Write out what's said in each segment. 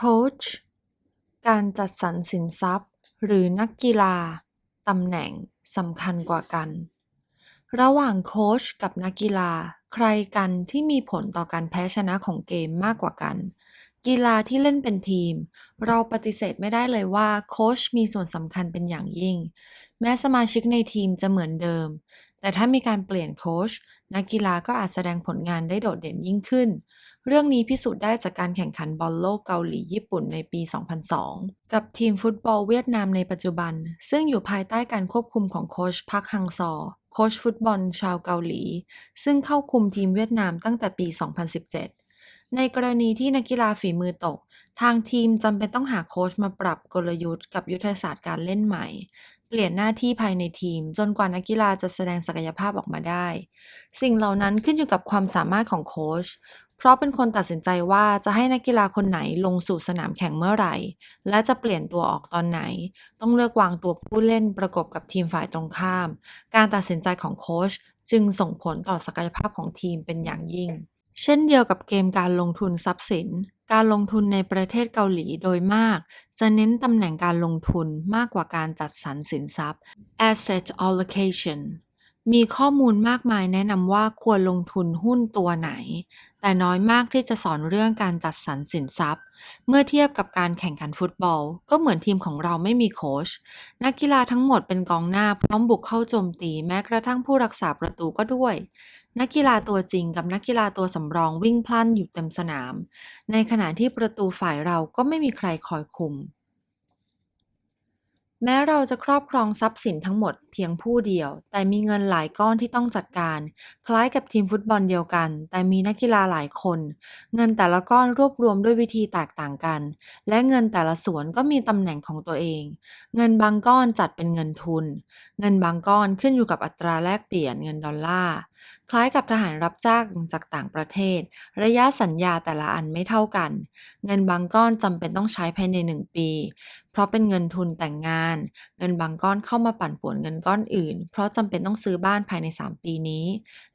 โค้ชการจัดสรรสินทรัพย์ หรือนักกีฬาตำแหน่งสำคัญกว่ากัน ระหว่างโค้ชกับนักกีฬาใครกันที่มีผลต่อการแพ้ชนะของเกมมากกว่ากัน กีฬาที่เล่นเป็นทีม เราปฏิเสธไม่ได้เลยว่าโค้ชมีส่วนสำคัญเป็นอย่างยิ่ง แม้สมาชิกในทีมจะเหมือนเดิม แต่ถ้ามีการเปลี่ยนโค้ชนักกีฬาก็อาจแสดงผลงานได้โดดเด่นยิ่งขึ้น เรื่องนี้พิสูจน์ได้จากการแข่งขันบอลโลกเกาหลีญี่ปุ่นในปี 2002 กับทีมฟุตบอลเวียดนามในปัจจุบัน ซึ่งอยู่ภายใต้การควบคุมของโค้ชพักฮังซอโค้ชฟุตบอลชาวเกาหลี ซึ่งเข้าคุมทีมเวียดนามตั้งแต่ปี 2017 ในกรณีที่นักกีฬาฝีมือตก ทางทีมจำเป็นต้องหาโค้ชมาปรับกลยุทธ์กับยุทธศาสตร์การเล่นใหม่ เปลี่ยนหน้าที่ภายในทีม จนกว่านักกีฬาจะแสดงศักยภาพออกมาได้ สิ่งเหล่านั้นขึ้นอยู่กับความสามารถของโค้ชเพราะเป็นคนตัดสินใจว่าจะให้นักกีฬาคนไหนลงสู่สนามแข่งเมื่อไหร่ และจะเปลี่ยนตัวออกตอนไหน ต้องเลือกวางตัวผู้เล่นประกบกับทีมฝ่ายตรงข้าม การตัดสินใจของโค้ชจึงส่งผลต่อศักยภาพของทีมเป็นอย่างยิ่ง เช่นเดียวกับเกมการลงทุนทรัพย์สิน การลงทุนในประเทศเกาหลีโดยมาก จะเน้นตำแหน่งการลงทุนมากกว่าการจัดสรรสินทรัพย์ asset allocation มีข้อมูลมากมายแนะนำว่าควรลงทุนหุ้นตัวไหน แต่น้อยมากที่จะสอนเรื่องการจัดสรรสินทรัพย์ เมื่อเทียบกับการแข่งขันฟุตบอล ก็เหมือนทีมของเราไม่มีโค้ช นักกีฬาทั้งหมดเป็นกองหน้าพร้อมบุกเข้าโจมตีแม้กระทั่งผู้รักษาประตูก็ด้วย นักกีฬาตัวจริงกับนักกีฬาตัวสำรองวิ่งพลันอยู่เต็มสนาม ในขณะที่ประตูฝ่ายเราก็ไม่มีใครคอยคุม แม้เราจะครอบครองทรัพย์สินทั้งหมดเพียงผู้เดียว แต่มีเงินหลายก้อนที่ต้องจัดการ คล้ายกับทีมฟุตบอลเดียวกัน แต่มีนักกีฬาหลายคน เงินแต่ละก้อนรวบรวมด้วยวิธีแตกต่างกัน และเงินแต่ละส่วนก็มีตำแหน่งของตัวเอง เงินบางก้อนจัดเป็นเงินทุน เงินบางก้อนขึ้นอยู่กับอัตราแลกเปลี่ยนเงินดอลลาร์คล้ายกับทหารรับจ้างจากต่างประเทศ ระยะสัญญาแต่ละอันไม่เท่ากัน เงินบางก้อนจำเป็นต้องใช้ภายใน 1 ปี เพราะเป็นเงินทุนแต่งงาน เงินบางก้อนเข้ามาปั่นป่วนเงินก้อนอื่น เพราะจำเป็นต้องซื้อบ้านภายใน 3 ปีนี้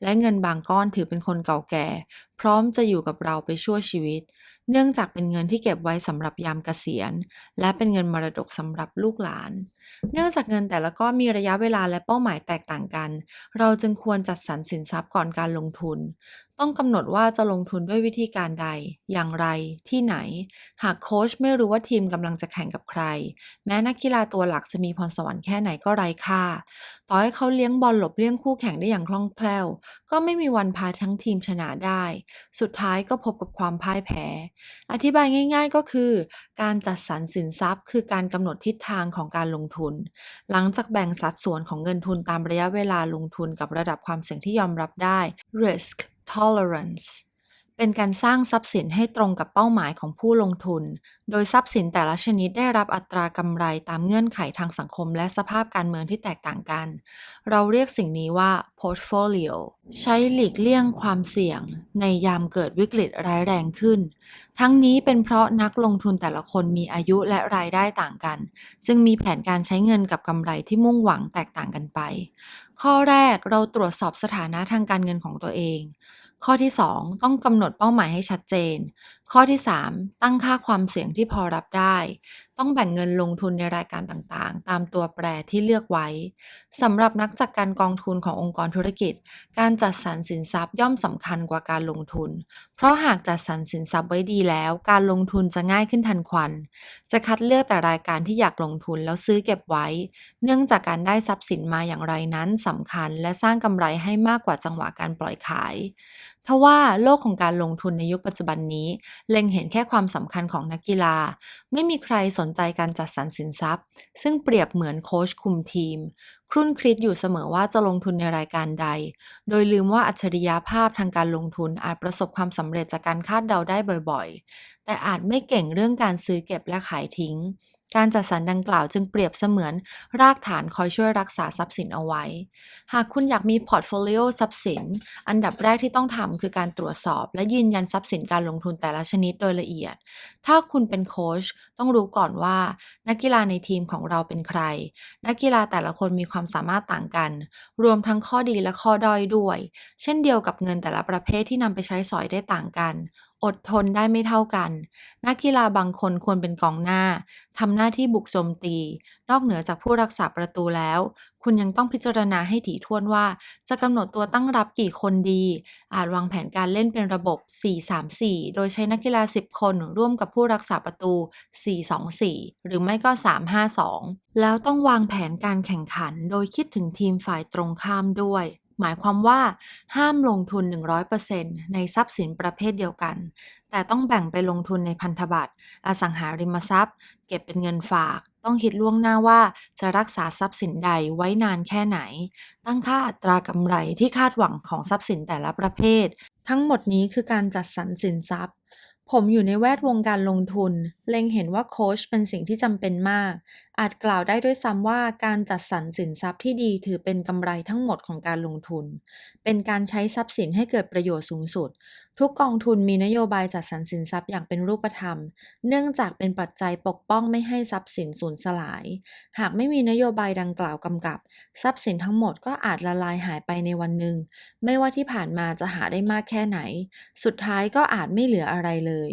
และเงินบางก้อนถือเป็นคนเก่าแก่ พร้อมจะอยู่กับเราไปชั่วชีวิตเนื่องจากเป็นเงินที่เก็บไว้สำหรับยามเกษียณ และเป็นเงินมรดกสำหรับลูกหลาน เนื่องจากเงินแต่ละก้อนมีระยะเวลาและเป้าหมายแตกต่างกัน เราจึงควรจัดสรรสินทรัพย์ก่อนการลงทุน ต้องกำหนดว่าจะลงทุนด้วยวิธีการใด อย่างไร ที่ไหน หากโค้ชไม่รู้ว่าทีมกำลังจะแข่งกับใคร แม้นักกีฬาตัวหลักจะมีพรสวรรค์แค่ไหนก็ไร้ค่า ต่อให้เขาเลี้ยงบอลหลบเลี่ยงคู่แข่งได้อย่างคล่องแคล่ว ก็ไม่มีวันพาทั้งทีมชนะได้ สุดท้ายก็พบกับความพ่ายแพ้ อธิบายง่าย ๆ ก็คือ การจัดสรรสินทรัพย์ คือการกำหนดทิศทางของการลงทุน หลังจากแบ่งสัดส่วนของเงินทุนตามระยะเวลาลงทุนกับระดับความเสี่ยงที่ยอมรับได้ risk tolerance เป็นการสร้างทรัพย์สินให้ตรงกับเป้าหมายของผู้ลงทุน โดยทรัพย์สินแต่ละชนิดได้รับอัตรากำไรตามเงื่อนไขทางสังคมและสภาพการเมืองที่แตกต่างกัน เราเรียกสิ่งนี้ว่า portfolio ใช้หลีกเลี่ยงความเสี่ยง ในยามเกิดวิกฤตร้ายแรงขึ้น ทั้งนี้เป็นเพราะนักลงทุนแต่ละคนมีอายุและรายได้ต่างกัน จึงมีแผนการใช้เงินกับกำไรที่มุ่งหวังแตกต่างกันไป ข้อแรกเราตรวจสอบสถานะทางการเงินของตัวเอง ข้อที่ 2 ต้องกำหนดเป้าหมายให้ชัดเจน ข้อที่ 3 ตั้งค่าความเสี่ยงที่พอรับได้ ต้องแบ่งเงินลงทุนในรายการต่างๆ ตามตัวแปรที่เลือกไว้สำหรับนักจัดการกองทุนขององค์กรธุรกิจ การจัดสรรสินทรัพย์ย่อมสำคัญกว่าการลงทุน เพราะหากจัดสรรสินทรัพย์ไว้ดีแล้ว การลงทุนจะง่ายขึ้นทันควัน จะคัดเลือกแต่รายการที่อยากลงทุนแล้วซื้อเก็บไว้ เนื่องจากการได้ทรัพย์สินมาอย่างไรนั้นสำคัญ และสร้างกำไรให้มากกว่าจังหวะการปล่อยขาย ทว่าโลกของการลงทุนในยุคปัจจุบันนี้ เล็งเห็นแค่ความสำคัญของนักกีฬา ไม่มีใครสนใจการจัดสรรสินทรัพย์ ซึ่งเปรียบเหมือนโค้ชคุมทีม ครุ่นคิดอยู่เสมอว่าจะลงทุนในรายการใด โดยลืมว่าอัจฉริยภาพทางการลงทุนอาจประสบความสำเร็จจากการคาดเดาได้บ่อยๆ แต่อาจไม่เก่งเรื่องการซื้อเก็บและขายทิ้ง การจัดสรรดังกล่าวจึงเปรียบเสมือนรากฐานคอยช่วยรักษาทรัพย์สินเอาไว้ หากคุณอยากมีพอร์ตโฟลิโอทรัพย์สิน อันดับแรกที่ต้องทำคือการตรวจสอบ และยืนยันทรัพย์สินการลงทุนแต่ละชนิดโดยละเอียด ถ้าคุณเป็นโค้ชต้องรู้ก่อนว่า นักกีฬาในทีมของเราเป็นใคร นักกีฬาแต่ละคนมีความสามารถต่างกัน รวมทั้งข้อดีและข้อด้อยด้วย เช่นเดียวกับเงินแต่ละประเภทที่นำไปใช้สอยได้ต่างกัน อดทนได้ไม่เท่ากัน นักกีฬาบางคนควรเป็นกองหน้าทำหน้าที่บุกโจมตี นอกเหนือจากผู้รักษาประตูแล้ว คุณยังต้องพิจารณาให้ถี่ถ้วนว่า จะกำหนดตัวตั้งรับกี่คนดี อาจวางแผนการเล่นเป็นระบบ 4-3-4 โดยใช้นักกีฬา 10 คนร่วมกับผู้รักษาประตู 4-2-4 หรือไม่ก็ 3-5-2 แล้วต้องวางแผนการแข่งขัน โดยคิดถึงทีมฝ่ายตรงข้ามด้วย หมายความว่าห้ามลงทุน 100%ในทรัพย์สินประเภทเดียวกัน แต่ต้องแบ่งไปลงทุนในพันธบัตร อสังหาริมทรัพย์ เก็บเป็นเงินฝาก ต้องคิดล่วงหน้าว่าจะรักษาทรัพย์สินใดไว้นานแค่ไหน ตั้งค่าอัตรากำไรที่คาดหวังของทรัพย์สินแต่ละประเภท ทั้งหมดนี้คือการจัดสรรสินทรัพย์ ผมอยู่ในแวดวงการลงทุน เล็งเห็นว่าโค้ชเป็นสิ่งที่จำเป็นมาก อาจกล่าวได้ด้วยซ้ำว่าการจัดสรรสินทรัพย์ที่ดีถือเป็นกำไรทั้งหมดของการลงทุน เป็นการใช้ทรัพย์สินให้เกิดประโยชน์สูงสุดทุกกองทุนมีนโยบายจัดสรรสินทรัพย์อย่างเป็นรูปธรรม เนื่องจากเป็นปัจจัยปกป้องไม่ให้ทรัพย์สินสูญสลาย หากไม่มีนโยบายดังกล่าวกำกับ ทรัพย์สินทั้งหมดก็อาจละลายหายไปในวันหนึ่ง ไม่ว่าที่ผ่านมาจะหาได้มากแค่ไหน สุดท้ายก็อาจไม่เหลืออะไรเลย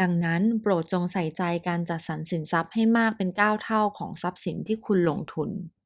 ดังนั้นโปรดจงใส่ใจการจัดสรรสินทรัพย์ให้มากเป็น 9 เท่าของทรัพย์สินที่คุณลงทุน